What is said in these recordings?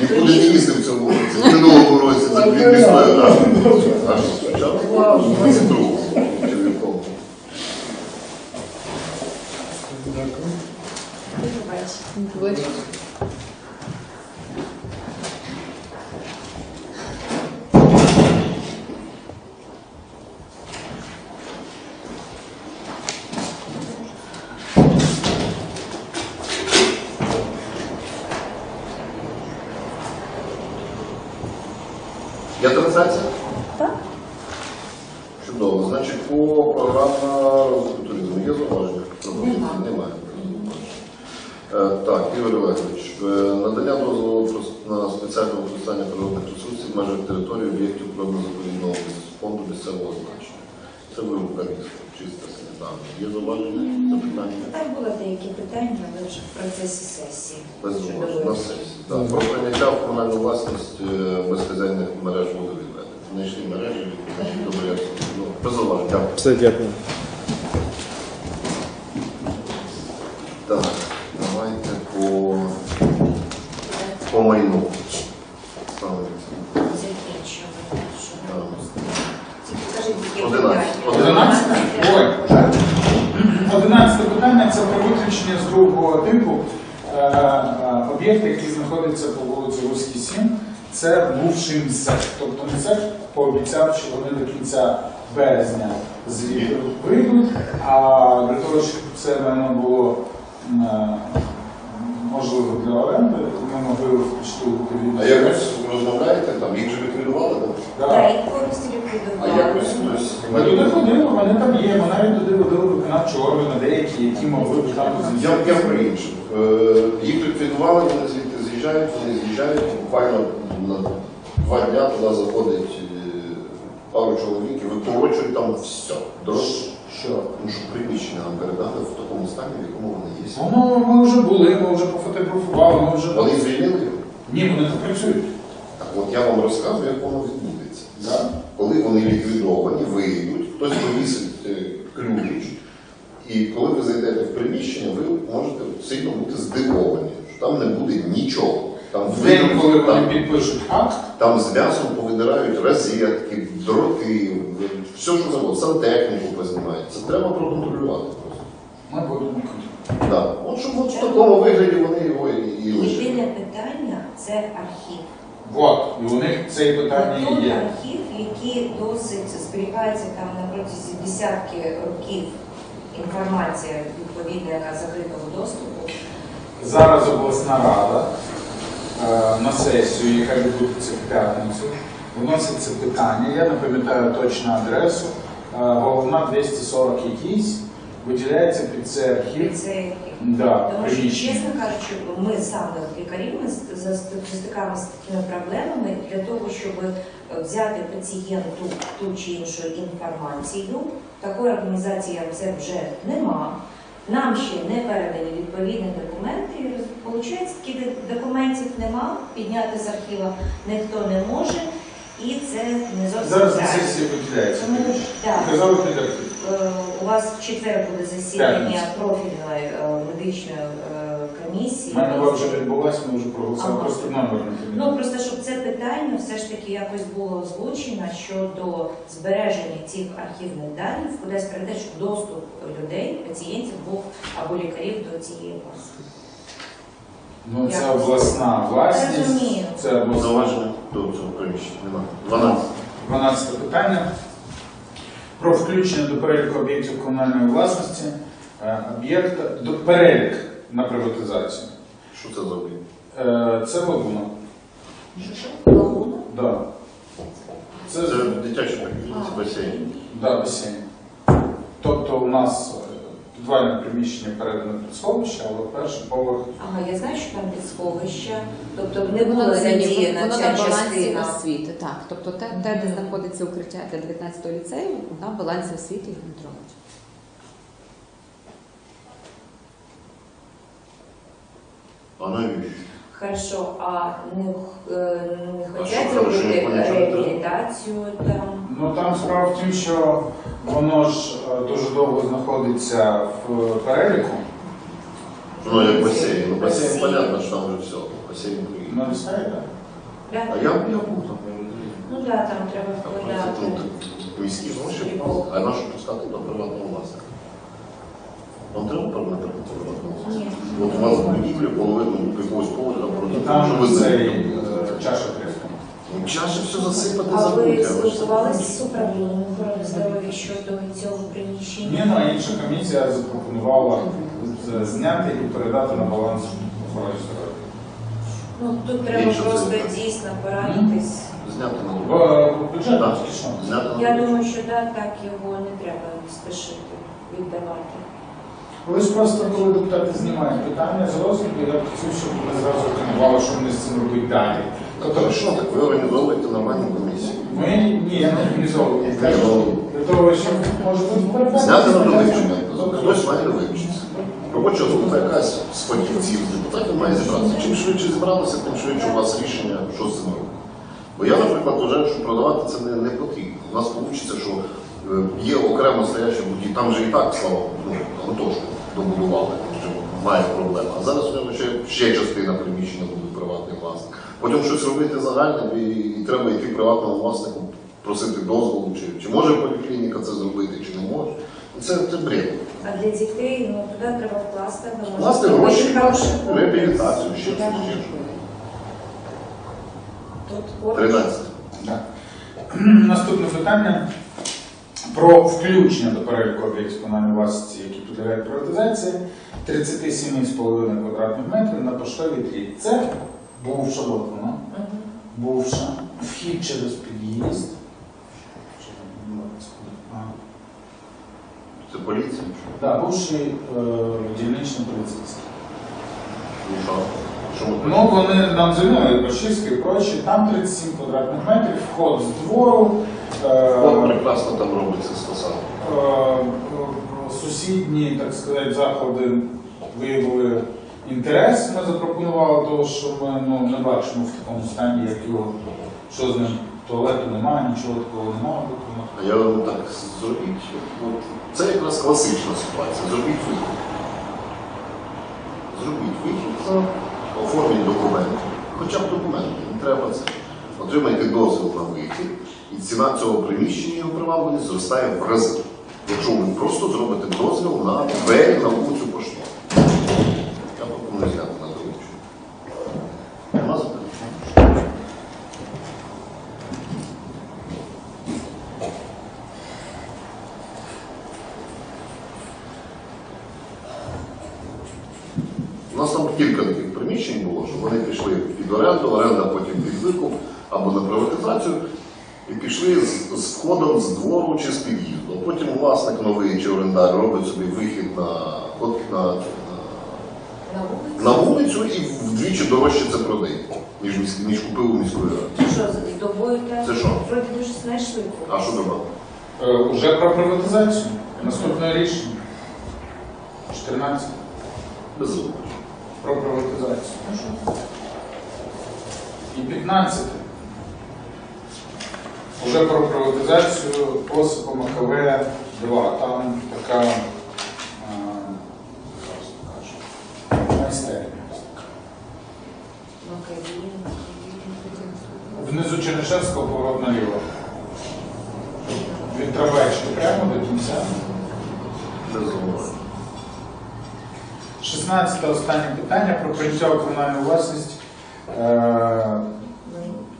нікуди не їздив в цьому році. В минулому році це дві міської ради. А що, спочатку? В 22-му. чи в якому? Є трансляція? Так. Чудово. Значить, по програма розвитку туризму є зауваження? Пропозиції? Нема. Немає. Е, Так, Ігор Олегович, е, надання дозволу на спеціальне використання природних ресурсів в межах території об'єктів природно-заповідного фонду місцевого значення. Це вирубка лісу, чиста сніданка. Є зауваження, запитання? Там були деякі питання, але вже в процесі сесії. Без зауважень. На сесії. Так. Про прийняття в комунальну власність е, безхазяйних мереж водовідведення. Знайшли мережі, відповідні до порядку. Ну, Дякую. Все, дякую. Так, давайте по, по майну. Ставиться. Закінчили. Що? Так. Тільки скажіть, яке Одинадцять. питання. Одинадцять. Ой, вже. Одинадцяте питання це про виключення з другого типу е, е, об'єкти, які знаходяться по вулиці Руській 7. Це МСЕК. Тобто МСЕК пообіцяв, що вони до кінця березня звідти вийдуть, а для того, щоб це майно було е, можливо для оренди, ми могли включити у А якось розмовляєте там, їх же ліквідували, так? Да. Так, і повністю А якось хтось. Ми туди ходили, вони там є, ми навіть туди водили виконавчі органи, деякі, які могли б там Я, я про інше. Е, Їх ліквідували, вони звідти з'їжджають, вони з'їжджають, буквально на два дня туди заходить е, пару чоловік і викорочують там все. Дорож, Що? тому що приміщення нам передали в такому стані, в якому вони є. Воно ми вже були, ми вже пофотографували, ми вже Вони звільнили ні, вони тут працюють. Так от я вам розказую, як воно відбудеться. Да? Коли вони ліквідовані, вийдуть, хтось повісить е, ключ, і коли ви зайдете в приміщення, ви можете сильно бути здивовані, що там не буде нічого. Там В день, вийдуть, коли там, вони підпишуть акт, там з м'ясом повидирають розетки, дроти, все, що завгодно, сантехніку познімають. Це треба проконтролювати просто. ми будемо контролювати. Да. От щоб от в такому вигляді вони його і, і лишили. Єдине питання це архів. Вот, і у них це питання і є. архів, який досить зберігається там на протязі десятки років інформація відповідна, яка закритого доступу. Зараз обласна рада на сесію, яка відбудеться в п'ятницю, вносить це питання. Я не пам'ятаю точну адресу. Е, головна 240 якийсь виділяється під. Це архів. Да, Тому що, чесно кажучи, ми саме лікарі ми стикаємося з такими проблемами для того, щоб е, взяти пацієнту ту чи іншу інформацію. Такої організації як це вже нема. Нам ще не передані відповідні документи. І Виходить, таких документів нема, підняти з архіва ніхто не може, і це не зовсім Зараз на правильно. сесії виділяється. Тому, так. Казали. Е, У вас в четвер буде засідання П'ятниця. профільної е, медичної е, комісії. У мене вже відбулася, ми вже проголосували, просто номер не Ну просто щоб це питання все ж таки якось було озвучено щодо збереження цих архівних даних, кудись про щоб доступ людей, пацієнтів був або лікарів до цієї бази. Ну це Якось. обласна власність. Розумію. Це обласна. Зауваження до цього приміщення немає. 12. 12 питання. Про включення до переліку об'єктів комунальної власності е, об'єкта до перелік на приватизацію. Що це за об'єкт? Е, Це лагуна. Лагуна? Да. Це, Це дитячий басейн. да, басейн. Тобто у нас е, підвальне приміщення передане під сховище, але перший поверх. Ага, я знаю, що там під сховище, тобто не Воно була на задіяна воно ця на балансі частина. освіти. Так, тобто те, те, де знаходиться укриття для 19-го ліцею, на балансі освіти і Дмитрович. А навіщо? Хорошо, а не, е, не хорошо, робити я не реабілітацію там? Ну там справа в тім, що воно ж е, дуже довго знаходиться в переліку. Ну, як басейн. Ну, басейн, понятно, що там вже все. Басейн приїхав. На листає, так? Да? А я, я був там. я не знаю. Ну да, там треба Ну, вкладати. так, Міські гроші, а нашу пускати до приватного власника. Вам треба передати? Ні. От у вас будівля, половину якогось поля, там що ви цей землю. е, чаша. Чаще все засипати А ви спілкувалися з управлінням охорони здоров'я щодо цього приміщення? Ні, ну а інша комісія запропонувала з- зняти і передати на баланс охорони здоров'я. Ну тут треба Інше просто дійсно порадитись. Зняти на В е, бюджет Так. тільки що. Зняти на Я думаю, що да, так його не треба спішити віддавати. Ж просто, коли депутати знімають питання з розгляду, я хотів, щоб вони зразу організували, що вони з цим робити далі. Тобто, так ви організовуєте нормальну комісію. ми ні, я не організовую. Я кажу, Для того, щоб може бути передбачено. Зняти на вивчення. Хтось має вивчитися. Робоча група якась з фахівців, депутатів має зібратися. Чим швидше зібралися, тим швидше у вас рішення, що з цим робити. Бо я, наприклад, вважаю, що продавати це не, не потрібно. У нас вийде, що є окремо стояча будівля, там же і так, слава Богу, ну, Антошку добудували, що має проблеми. А зараз у нього ще, ще частина приміщення буде приватний власник. Потім щось робити загальне, і, і треба йти приватному власнику просити дозволу, чи, чи може поліклініка це зробити, чи не може. Це, це бред. А для дітей ну туди треба вкласти гроші. Власне, гроші, реабілітацію, ще щось. ще щось. Тут поруч. 13. Так. Наступне питання про включення до переліку об'єктів комунальної власності, які підлягають приватизації, 37,5 квадратних метрів на поштовій трі. Це бувша, от бувша, вхід через під'їзд. Це поліція. Да, бувший е, дільничний поліцейський. Ну вони нам звільнили Башівський і прочі. Там 37 квадратних метрів, вход з двору. е, прекрасно там робиться з фасаду. Е, Сусідні, так сказати, заходи виявили інтерес. Ми запропонували того, що ми ну, не бачимо в такому стані, як його, що з ним туалету немає, нічого такого немає. А я вам так зробіть. От, це якраз класична ситуація. Зробіть вихід. Зробіть вихід, оформіть документи. Хоча б документи, не треба це. Отримайте дозвіл на вихід, і ціна цього приміщення його привабленість зростає в рази. Якщо ви просто зробите дозвіл на двері на вулицю пошту. Я пропоную зняти на доручення. Нема заперечень? У нас там кілька таких приміщень було, що вони пішли під оренду, оренда потім під викуп або на приватизацію, і пішли з, з входом з двору чи з під'їзду. Потім власник новий чи орендар робить собі вихід на, от, на, на, На вулиці. на вулицю і вдвічі дорожче це продає, ніж, міс- ніж купив у міської ради. Ти що, з добою те? Це що? Вроді дуже знаєш швидко. А що добавити? Е, Уже про приватизацію. Наступне рішення. 14. Без зауважень. Про приватизацію. І 15. Уже про приватизацію Осипа МКВ 2. Там така е, майстерня. Внизу Чернишевського поворот наліво. Від трамвайчика прямо до кінця. 16 останнє питання про прийняття у комунальну власність е,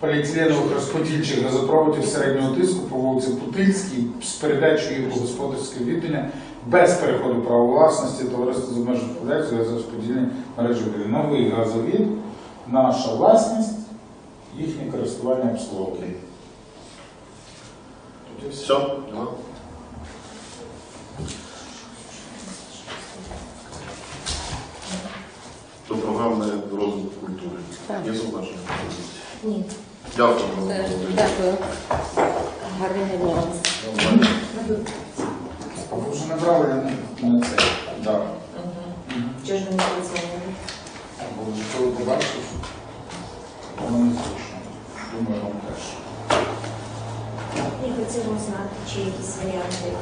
поліетиленових розподільчих газопроводів середнього тиску по вулиці Путильській з передачею їх у господарське віддання без переходу права власності товариства з обмеженою відповідальністю за розподільні мережі. Новий газовід, наша власність, їхнє користування обслуговування. Тут і все. Нема? До програми розвитку культури. Так. Є зауваження? Ні. Дякую. Дякую. Гарного дня вам. Ви вже набрали на, на це. Да. Мгм. Чого ж ви не подзвонили? Бо коли побачив, воно не зручно. Думаю, вам теж. Я хотіла знати, чи якісь варіанти.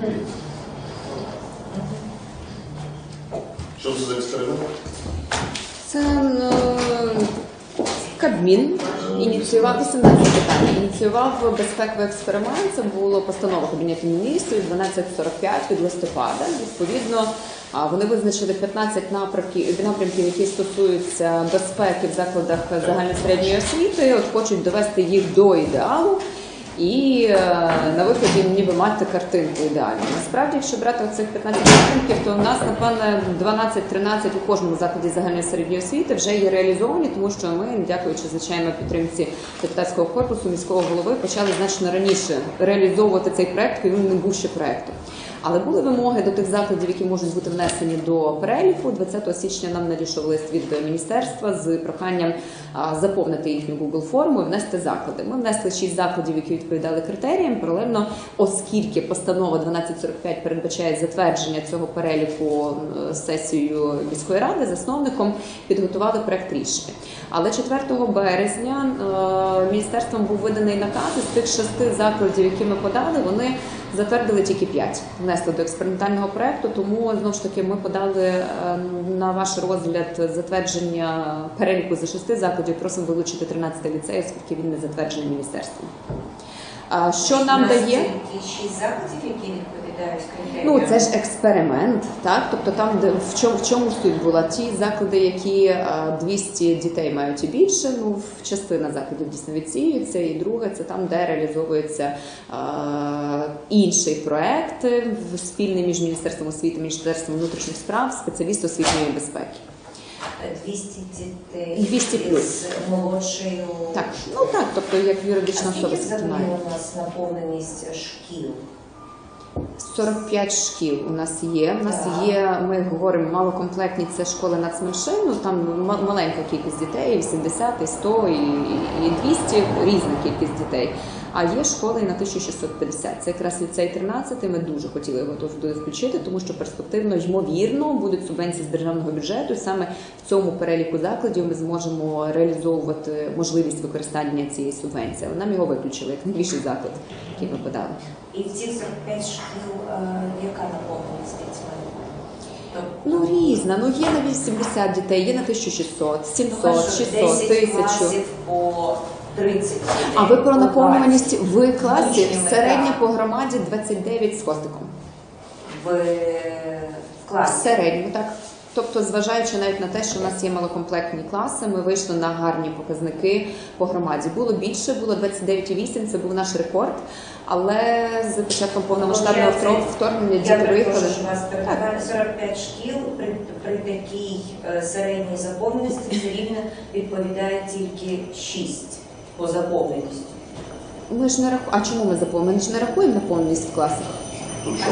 Беріть. Що це за експеримент? Це е, Кабмін ініціював 18 питання. Ініціював безпековий експеримент. Це було постанова Кабінету міністрів 1245 від листопада. Відповідно, вони визначили 15 напрямків, напрямків, які стосуються безпеки в закладах загальної середньої освіти. От хочуть довести їх до ідеалу. І е, на виході ніби мати картинку ідеальну. Насправді, якщо брати оцих 15 картинків, то у нас, напевне, 12-13 у кожному закладі загальної середньої освіти вже є реалізовані, тому що ми, дякуючи звичайно підтримці депутатського корпусу міського голови, почали значно раніше реалізовувати цей проект, він не був ще проектом. Але були вимоги до тих закладів, які можуть бути внесені до переліку. 20 січня нам надійшов лист від міністерства з проханням заповнити їхню Google форму і внести заклади. Ми внесли 6 закладів, які відповідали критеріям. Паралельно, оскільки постанова 1245 передбачає затвердження цього переліку сесією міської ради, засновником підготували проект рішення. Але 4 березня е, міністерством був виданий наказ із тих шести закладів, які ми подали, вони затвердили тільки 5, внесли до експериментального проекту. Тому знову ж таки ми подали е, на ваш розгляд затвердження переліку за шести закладів. Просимо вилучити 13 ліцей, оскільки він не затверджений міністерством. Що нам дає? шість закладів, які відповідають. Ну, це ж експеримент, так? Тобто там, де в чому, в чому суть була? Ті заклади, які е, 200 дітей мають і більше, ну, в- частина закладів дійсно відсіюється, і друге, це там, де реалізовується е, інший проект е, спільний між Міністерством освіти, Міністерством внутрішніх справ, спеціаліст освітньої безпеки. 200 дітей 200 плюс. з молодшою. Так, ну так, тобто як юридична особа скільки скільки у нас наповненість шкіл? 45 шкіл у нас є. У нас є, ми говоримо, малокомплектні це школи нацменшин, ну там маленька кількість дітей, 80, 100, і, і 200, різна кількість дітей. А є школи на 1650. Це якраз ліцей 13, ми дуже хотіли його туди включити, тому що перспективно, ймовірно, будуть субвенції з державного бюджету, і саме в цьому переліку закладів ми зможемо реалізовувати можливість використання цієї субвенції. Але нам його виключили як найбільший заклад, який ми подали. І в цих 45 шкіл е, яка наповненість Ну різна. Ну є на 80 дітей, є на 1600, 700, хорошо, 600, 10 1000. Класів по 30 дітей. А ви про по наповнюваність в класі середня по громаді 29 з хвостиком. в, в класі. Середньо, так. Тобто, зважаючи навіть на те, що у нас є малокомплектні класи, ми вийшли на гарні показники по громаді. Було більше, було 29,8, це був наш рекорд. Але з початком повномасштабного вторгнення діти виїхали. що вас перебиваю. 45 шкіл при, при такій е, середній заповненості все рівно відповідає тільки 6 по заповненості. Ми ж не рахуємо. А чому ми заповнюємо? Ми ж не рахуємо наповненість в класах. Тут що,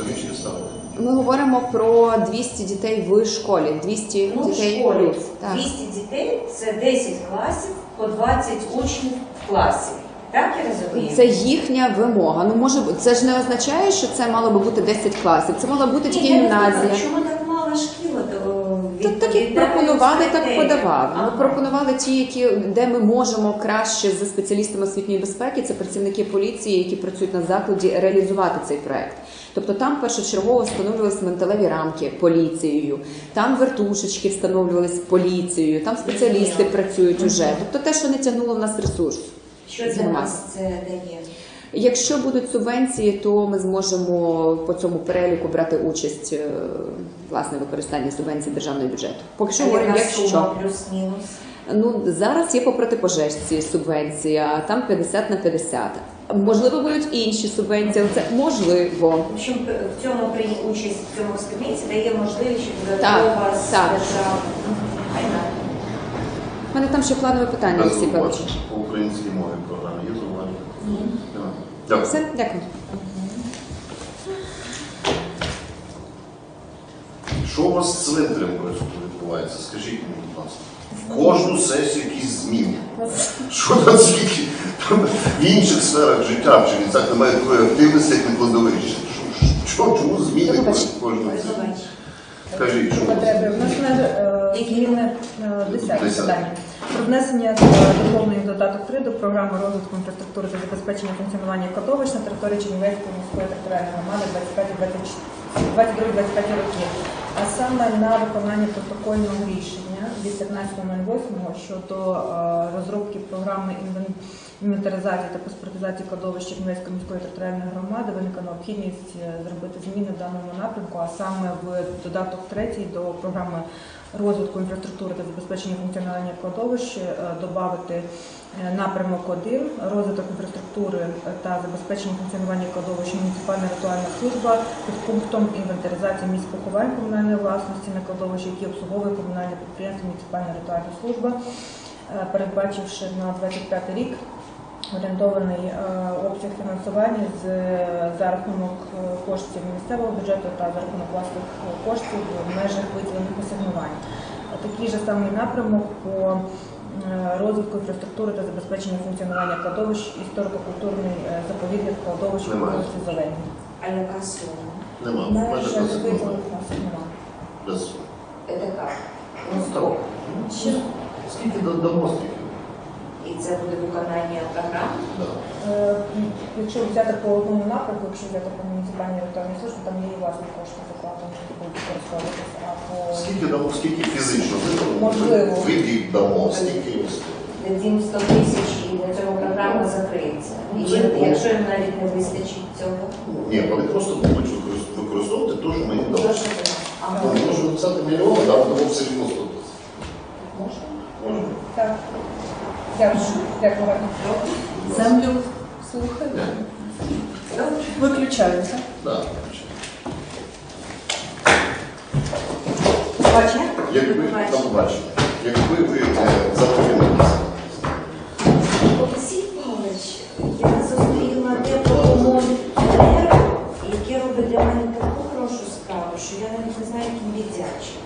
одинички ставити? Ми говоримо про 200 дітей в школі, 200 Ну, в дітей школі плюс. Так. 200 дітей це 10 класів по 20 учнів в класі. Так я розумію? Це їхня вимога. Ну може бу- це ж не означає, що це мало би бути 10 класів. Це мала бути Ні, тільки я не гімназія. Чому так Так, так як пропонували, так подавали. Ми пропонували ті, які де ми можемо краще з спеціалістами освітньої безпеки. Це працівники поліції, які працюють на закладі, реалізувати цей проект. Тобто там першочергово встановлювалися менталеві рамки поліцією, там вертушечки встановлювались поліцією, там спеціалісти працюють уже. Тобто те, що не тягнуло в нас ресурс. Що для нас це дає? Якщо будуть субвенції, то ми зможемо по цьому переліку брати участь е, власне в використанні субвенцій державного бюджету. Поки що говоримо, якщо плюс-мінус? ну зараз є по протипожежці субвенція, там 50 на 50. Можливо, будуть інші субвенції, але це можливо. В общем, в цьому при участь в цьому експерименті дає можливість, додаткова з держав. У мене там ще планове питання, Олексій По українській мові програми є зауваження? Ні. Нема. Дякую. Все, дякую. Що у вас з цвинтарем відбувається? Скажіть мені, будь ласка. В кожну сесію якісь зміни. Що на світі? В інших сферах життя в Чернівцях немає такої активності, як на кладовищі. Чому зміни кожну сесію? Скажіть, що у вас? Потреби. У нас на е, зміни е, десяте Десяте. питання. Про внесення доповнень додаток 3 до програми розвитку інфраструктури та забезпечення функціонування кладовищ на території Чернівецької міської територіальної громади 22-25 років. а саме на виконання протокольного рішення від 15.08 щодо е, розробки програми інвентаризації та паспортизації кладовищ Чернівецької міської територіальної громади виникла необхідність е, зробити зміни в даному напрямку, а саме в додаток 3 до програми розвитку інфраструктури та забезпечення функціонування кладовищ е, додати е, напрямок 1 розвиток інфраструктури та забезпечення функціонування кладовищ муніципальна ритуальна служба під пунктом інвентаризації місць поховань комунальної власності на кладовищі, які обслуговує комунальне підприємство муніципальна ритуальна служба, е, передбачивши на 25 рік орієнтований е, обсяг фінансування з за рахунок е, коштів місцевого бюджету та за рахунок власних коштів в межах виділених асигнувань. Такий же самий напрямок по е, розвитку інфраструктури та забезпечення функціонування кладовищ історико-культурний е, заповідник кладовищ у вулиці Зелені. А яка сума? Нема. В Межах межах асигнувань. виділених немає. Без суми. Це як? Ну. Скільки до- дамо, стільки? І це буде виконання програми? Да. Е, Якщо взяти по одному напрямку, якщо взяти по муніципальній ритуальній службі, там є і власні кошти закладені, які будуть використовуватися. А по Скільки дамо, скільки фізично Можливо. видів дамо, стільки і 100 тисяч і на цьому програма закриється. І якщо їм навіть не вистачить цього, Ні, вони просто будуть використовувати те, що ми їм дамо. може? можемо написати мільйон, а дамо все рівно 100 тисяч. Можна? Можемо. Так. Дякую. Землю слухаю. Виключаюся. Да. Бачите? Якби Бачите. там бачите, якби ви е, запевнилися, Олексій Павлович, я зустріла депо енерго, яке робить для мене таку хорошу справу, що я навіть не знаю, як їм віддячити.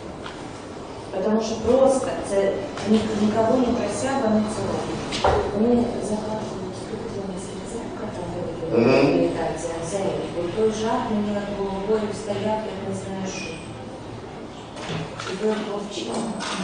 Тому що просто це ні, нікого не просяба, не це робить. Вони заказують структурні церква, там Мгм. реабілітація, взагалі. Бо той жах мені над головою стояв, я не знаю що. І ви хлопчина.